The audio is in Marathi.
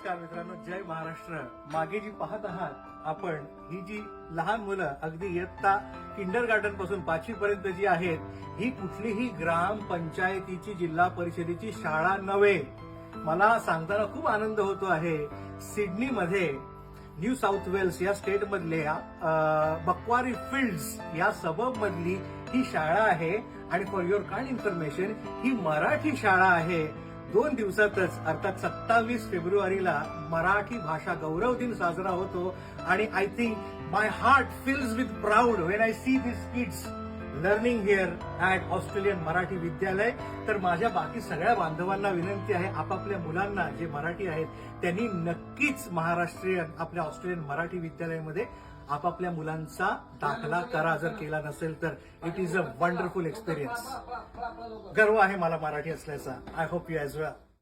नमस्कार मित्रांनो जय महाराष्ट्र. मागे जी पाहत आहात आपण ही जी लहान मुलं अगदी इयत्ता किंडर गार्डनपासून पाचवी पर्यंत जी आहेत ही कुठलीही ग्राम पंचायतीची जिल्हा परिषदेची शाळा नव्हे. मला सांगताना खूप आनंद होतो आहे सिडनीमध्ये न्यू साऊथ वेल्स या स्टेट मधल्या अं, बकवारी फिल्ड्स या सबब मधली ही शाळा आहे. आणि फॉर युअर काइंड इन्फॉर्मेशन ही मराठी शाळा आहे. दोन दिवसातच अर्थात सत्तावीस फेब्रुवारीला मराठी भाषा गौरव दिन साजरा होतो. आणि I think my heart fills with proud when I see this kids learning here at Australian Marathi विद्यालय तर माझ्या बाकी सगळ्या बांधवांना विनंती आहे आपापल्या मुलांना जे मराठी आहेत त्यांनी नक्कीच महाराष्ट्रीयन आपल्या ऑस्ट्रेलियन मराठी विद्यालयामध्ये आपापल्या मुलांचा दाखला करा जर केला नसेल तर. It is a wonderful experience गर्व आहे मला मराठी असल्याचा. I hope you as well